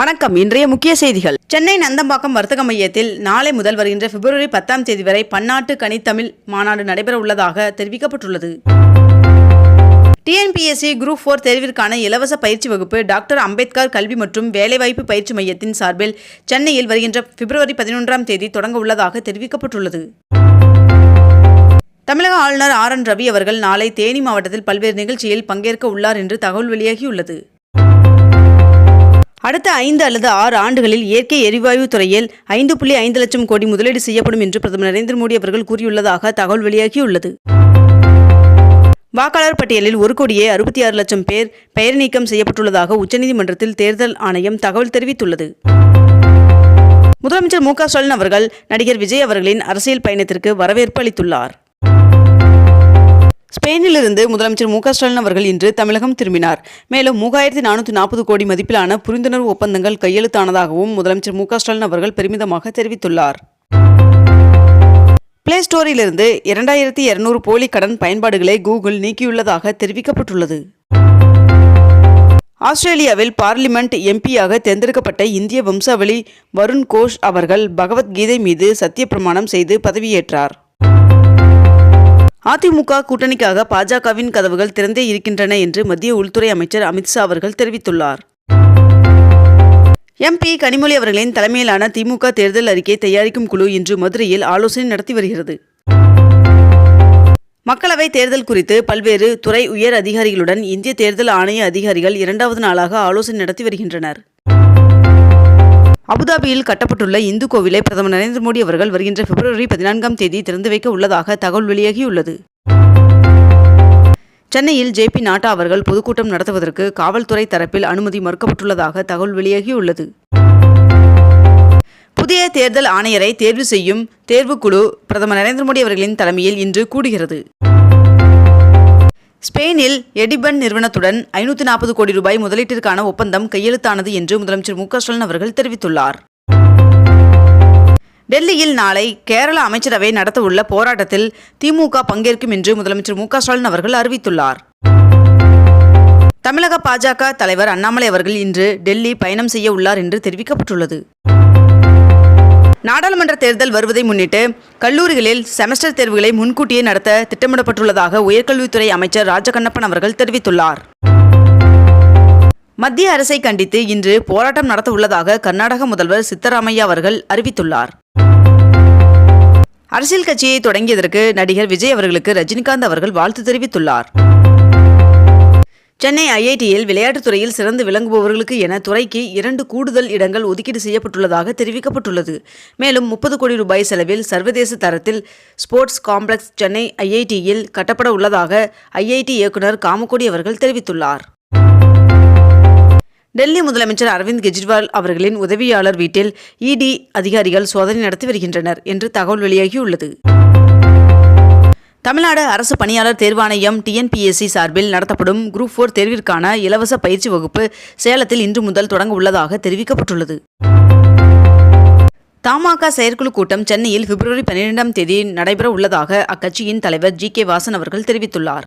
வணக்கம். இன்றைய முக்கிய செய்திகள். சென்னை நந்தம்பாக்கம் வர்த்தக மையத்தில் நாளை முதல் வருகின்ற பிப்ரவரி பத்தாம் தேதி வரை பன்னாட்டு கனித்தமிழ் மாநாடு நடைபெற உள்ளதாக தெரிவிக்கப்பட்டுள்ளது. டிஎன்பிஎஸ்சி குரூப் ஃபோர் தேர்விற்கான இலவச பயிற்சி வகுப்பு டாக்டர் அம்பேத்கர் கல்வி மற்றும் வேலைவாய்ப்பு பயிற்சி மையத்தின் சார்பில் சென்னையில் வருகின்ற பிப்ரவரி பதினொன்றாம் தேதி தொடங்க உள்ளதாக தெரிவிக்கப்பட்டுள்ளது. தமிழக ஆளுநர் ஆர் என் ரவி அவர்கள் நாளை தேனி மாவட்டத்தில் பல்வேறு நிகழ்ச்சியில் பங்கேற்க உள்ளார் என்று தகவல் வெளியாகியுள்ளது. அடுத்த ஐந்து அல்லது ஆறு ஆண்டுகளில் இயற்கை எரிவாயு துறையில் ஐந்து புள்ளி ஐந்து லட்சம் கோடி முதலீடு செய்யப்படும் என்று பிரதமர் நரேந்திர மோடி அவர்கள் கூறியுள்ளதாக தகவல் வெளியாகியுள்ளது. வாக்காளர் பட்டியலில் ஒரு கோடியே அறுபத்தி ஆறு லட்சம் பேர் பெயர் நீக்கம் செய்யப்பட்டுள்ளதாக உச்சநீதிமன்றத்தில் தேர்தல் ஆணையம் தகவல் தெரிவித்துள்ளது. முதலமைச்சர் மு க ஸ்டாலின் அவர்கள் நடிகர் விஜய் அவர்களின் அரசியல் பயணத்திற்கு வரவேற்பு அளித்துள்ளார். ஸ்பெயினிலிருந்து முதலமைச்சர் மு க ஸ்டாலின் அவர்கள் இன்று தமிழகம் திரும்பினார். மேலும் மூவாயிரத்தி நானூற்றி நாற்பது கோடி மதிப்பிலான புரிந்துணர்வு ஒப்பந்தங்கள் கையெழுத்தானதாகவும் முதலமைச்சர் மு க ஸ்டாலின் அவர்கள் பெருமிதமாக தெரிவித்துள்ளார். பிளே ஸ்டோரிலிருந்து இரண்டாயிரத்தி இருநூறு போலி கடன் பயன்பாடுகளை கூகுள் நீக்கியுள்ளதாக தெரிவிக்கப்பட்டுள்ளது. ஆஸ்திரேலியாவில் பார்லிமெண்ட் எம்பியாக தேர்ந்தெடுக்கப்பட்ட இந்திய வம்சாவளி வருண் கோஷ் அவர்கள் பகவத்கீதை மீது சத்தியப்பிரமாணம் செய்து பதவியேற்றார். அதிமுக கூட்டணிக்காக பாஜகவின் கதவுகள் திறந்தே இருக்கின்றன என்று மத்திய உள்துறை அமைச்சர் அமித்ஷா அவர்கள் தெரிவித்துள்ளார். எம்பி கனிமொழி அவர்களின் தலைமையிலான திமுக தேர்தல் அறிக்கை தயாரிக்கும் குழு இன்று மதுரையில் ஆலோசனை நடத்தி வருகிறது. மக்களவை தேர்தல் குறித்து பல்வேறு துறை உயர் அதிகாரிகளுடன் இந்திய தேர்தல் ஆணைய அதிகாரிகள் இரண்டாவது நாளாக ஆலோசனை நடத்தி வருகின்றனர். அபுதாபியில் கட்டப்பட்டுள்ள இந்து கோவிலை பிரதமர் நரேந்திர மோடி அவர்கள் வருகின்ற பிப்ரவரி பதினான்காம் தேதி திறந்து வைக்க உள்ளதாக தகவல் வெளியாகியுள்ளது. சென்னையில் ஜே பி நாட்டா அவர்கள் பொதுக்கூட்டம் நடத்துவதற்கு காவல்துறை தரப்பில் அனுமதி மறுக்கப்பட்டுள்ளதாக தகவல் வெளியாகியுள்ளது. புதிய தேர்தல் ஆணையரை தேர்வு செய்யும் தேர்வுக்குழு பிரதமர் நரேந்திர மோடி அவர்களின் தலைமையில் இன்று கூடுகிறது. ஸ்பெயினில் எடிபன் நிறுவனத்துடன் ஐநூற்றி நாற்பது கோடி ரூபாய் முதலீட்டிற்கான ஒப்பந்தம் கையெழுத்தானது என்று முதலமைச்சர் மு ஸ்டாலின் அவர்கள் தெரிவித்துள்ளார். டெல்லியில் நாளை கேரள அமைச்சரவை நடத்தவுள்ள போராட்டத்தில் திமுக பங்கேற்கும் என்று முதலமைச்சர் மு ஸ்டாலின் அவர்கள் அறிவித்துள்ளார். தமிழக பாஜக தலைவர் அண்ணாமலை அவர்கள் இன்று டெல்லி பயணம் செய்ய உள்ளார் என்று தெரிவிக்கப்பட்டுள்ளது. நாடாளுமன்ற தேர்தல் வருவதை முன்னிட்டு கல்லூரிகளில் செமஸ்டர் தேர்வுகளை முன்கூட்டியே நடத்த திட்டமிடப்பட்டுள்ளதாக உயர்கல்வித்துறை அமைச்சர் ராஜகண்ணப்பன் அவர்கள் தெரிவித்துள்ளார். மத்திய அரசை கண்டித்து இன்று போராட்டம் நடத்த உள்ளதாக கர்நாடக முதல்வர் சித்தராமையா அவர்கள் அறிவித்துள்ளார். அரசியல் கட்சியை தொடங்கியதற்கு நடிகர் விஜய் அவர்களுக்கு ரஜினிகாந்த் அவர்கள் வாழ்த்து தெரிவித்துள்ளார். சென்னை ஐஐடியில் விளையாட்டுத் துறையில் சிறந்து விளங்குபவர்களுக்கு என துறைக்கு இரண்டு கூடுதல் இடங்கள் ஒதுக்கீடு செய்யப்பட்டுள்ளதாக தெரிவிக்கப்பட்டுள்ளது. மேலும் முப்பது கோடி ரூபாய் செலவில் சர்வதேச தரத்தில் ஸ்போர்ட்ஸ் காம்ப்ளெக்ஸ் சென்னை ஐஐடியில் கட்டப்பட உள்ளதாக ஐஐடி இயக்குனர் காமக்கோடி அவர்கள் தெரிவித்துள்ளார். டெல்லி முதலமைச்சர் அரவிந்த் கெஜ்ரிவால் அவர்களின் உதவியாளர் வீட்டில் இடி அதிகாரிகள் சோதனை நடத்தி வருகின்றனர் என்று தகவல் வெளியாகியுள்ளது. தமிழ்நாடு அரசு பணியாளர் தேர்வாணையம் டிஎன்பிஎஸ்சி சார்பில் நடத்தப்படும் குரூப் ஃபோர் தேர்விற்கான இலவச பயிற்சி வகுப்பு சேலத்தில் இன்று முதல் தொடங்க உள்ளதாக தெரிவிக்கப்பட்டுள்ளது. தமாக செயற்குழு கூட்டம் சென்னையில் பிப்ரவரி பன்னிரெண்டாம் தேதி நடைபெற உள்ளதாக அக்கட்சியின் தலைவர் ஜி கே வாசன் அவர்கள் தெரிவித்துள்ளார்.